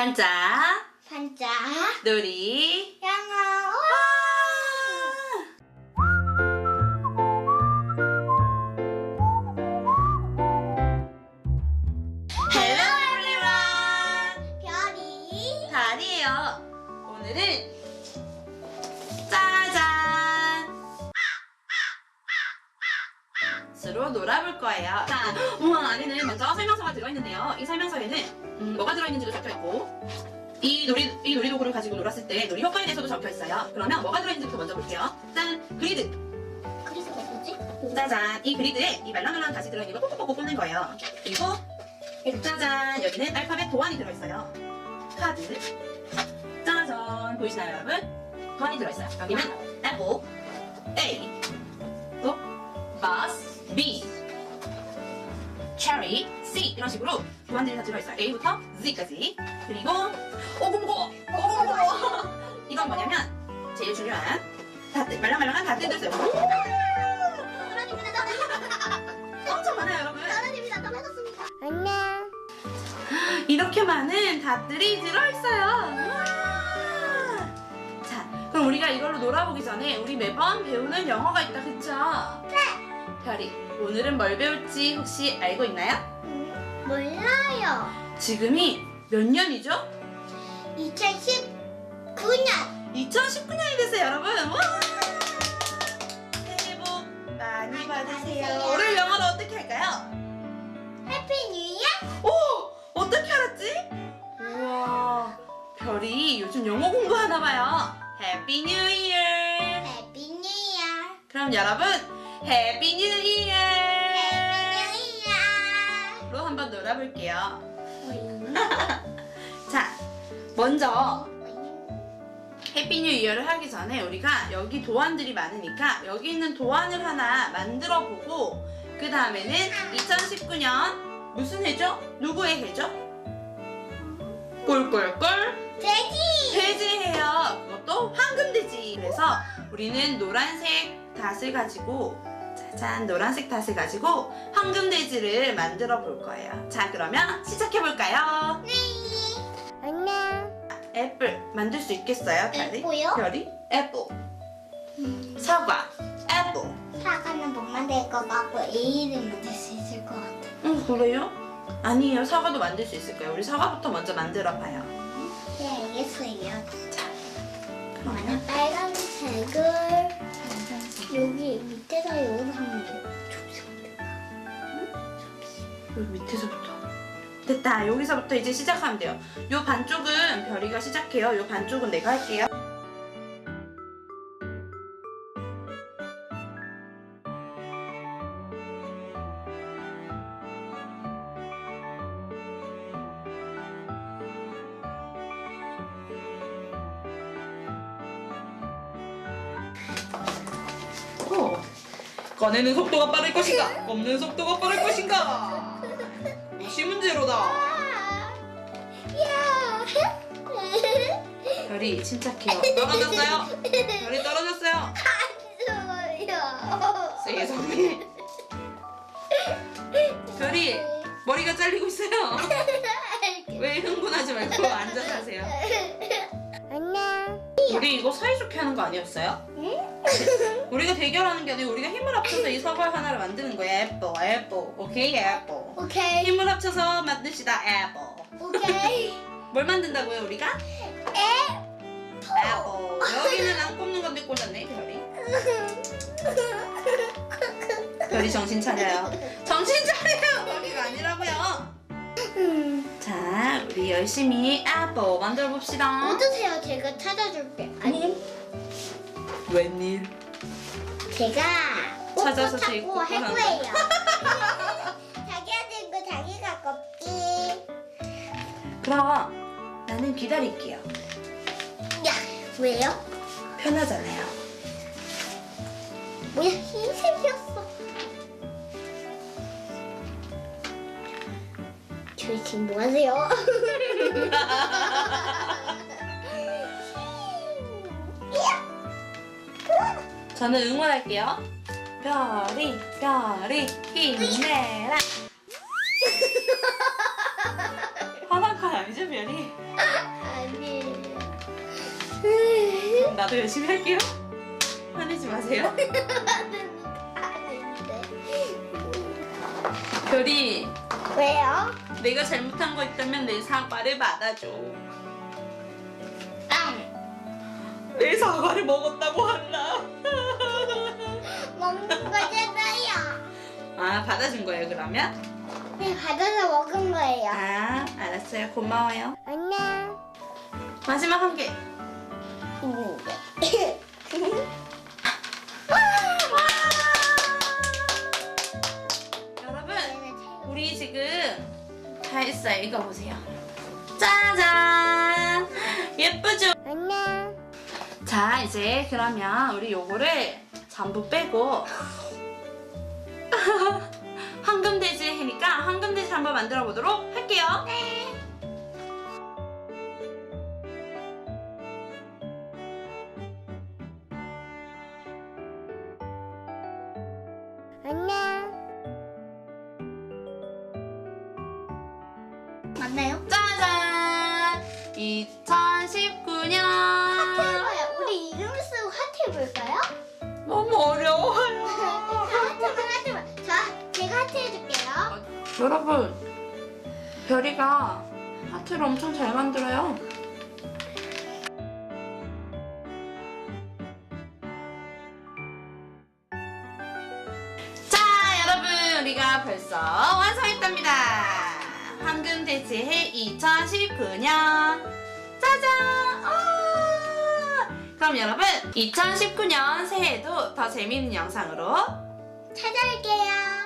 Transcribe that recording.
반짝. 반짝. 놀이 스로 놀아볼 거예요. 자, 우와 안에는 먼저 설명서가 들어있는데요. 이 설명서에는 음, 뭐가 들어있는지도 적혀있고 이 놀이, 이 놀이도구를 가지고 놀았을 때 놀이 효과에 대해서도 적혀 있어요. 그러면 뭐가 들어있는지부터 먼저 볼게요. 짠! 그리드. 그래서 뭐지? 짜잔 이 그리드에 이 말랑말랑 다시 들어있는 걸 꼭꼭꼭 꽂는 거예요. 그리고 짜잔 여기는 알파벳 도안이 들어있어요. 카드. 짜잔 보이시나요 여러분? 도안이 들어있어요. 여기는 apple A 또 bus B. Cherry C. 이런 식으로 도안들이 다 들어있어요. A부터 Z까지. 그리고 오구. 무거워 오구. 무거워 이건 뭐냐면 제일 중요한 다 뜯- 말랑말랑한 다 뜯었어요. 떨어집니다 떨어집니다. 엄청 많아요 여러분. 떨어집니다 떨어졌습니다. 안녕. 이렇게 많은 닷들이 들어있어요. 그럼 우리가 이걸로 놀아보기 전에 우리 매번 배우는 영어가 있다, 그쵸? 네. 별이, 오늘은 뭘 배울지 혹시 알고 있나요? 음, 몰라요 지금이 몇 년이죠? 2019년 2019년이 됐어요, 여러분. 와! 새해 복 많이 받으세요. 올해 영어로 어떻게 할까요? 해피 뉴 이어 오! 어떻게 알았지? 우와, 별이 요즘 영어 공부하나 봐요. 해피 뉴 이어! 해피 뉴 이어 그럼 여러분 해피 뉴 이어! 해피 뉴로 한번 놀아볼게요. 자, 먼저 해피 뉴 이어를 하기 전에 우리가 여기 도안들이 많으니까 여기 있는 도안을 하나 만들어 보고 그 다음에는 2019년 무슨 해죠? 누구의 해죠? 꿀꿀꿀 우리는 노란색 닷을 가지고 짜잔 노란색 닷을 가지고 황금돼지를 만들어 볼 거예요. 자 그러면 시작해 볼까요? 안녕 애플 만들 수 있겠어요, 별이? 애플요? 별이? 애플. 사과. 애플. 사과는 못 만들 것 같고 A는 만들 수 있을 것 같아 음 그래요? 아니에요. 사과도 만들 수 있을 거예요. 우리 사과부터 먼저 만들어 봐요. 네 알겠어요 자. 그러면 빨간 색을 여기 밑에다 돼요 여기 밑에서부터. 됐다. 여기서부터 이제 시작하면 돼요. 요 반쪽은 별이가 시작해요. 요 반쪽은 내가 할게요. 어. 꺼내는 속도가 빠를 것인가? 없는 속도가 빠를 것인가? 무시 문제로다. 야 별이 침착해요. 떨어졌어요. 별이 떨어졌어요. 세상에. 별이 머리가 잘리고 있어요. 왜 흥분하지 말고 앉아서 하세요. 안녕 우리 이거 사이좋게 하는 거 아니었어요? 우리가 대결하는 게 아니고 우리가 힘을 합쳐서 이 사과 하나를 만드는 거야. 애플, 애플. 오케이, 애플. 오케이 힘을 합쳐서 만듭시다. 애플. 오케이 뭘 만든다고요, 우리가? 에 애플. 여기는 안 꼽는 건데 꽂았네, 별이. 별이 정신 차려요. 정신 차려요. 거기가 아니라고요. 자, 우리 열심히 애플 만들어 봅시다. 얻으세요 제가 찾아줄게 아니 웬일? 제가 찾아서 찾고 제일 할 거예요 자기가 된거 자기가 껍지 그럼 나는 기다릴게요. 야 왜요? 편하잖아요. 뭐야 흰색이었어 저희 지금 뭐 하세요? 저는 응원할게요. 별이, 별이, 힘내라. 화난 건 아니죠, 별이? 아니에요. 그럼 나도 열심히 할게요. 화내지 마세요. 별이, 왜요? 내가 잘못한 거 있다면 내 사과를 받아줘. 빵. 내 사과를 먹었다고 한다. 아, 받아준 거예요, 그러면? 네, 받아서 먹은 거예요. 아, 알았어요. 고마워요. 안녕. 마지막 한 개. 있는데. 여러분, 우리 지금 다 했어요. 이거 보세요. 짜잔! 예쁘죠? 안녕. 자, 이제 그러면 우리 요거를 전부 빼고 황금돼지 해니까 황금돼지 한번 만들어 보도록 할게요. 안녕. 맞나요? 짜잔! 별이가 하트를 엄청 잘 만들어요. 자, 여러분, 우리가 벌써 완성했답니다. 황금 돼지해 2019년. 짜잔! 아! 그럼 여러분, 2019년 새해에도 더 재미있는 영상으로 찾아올게요.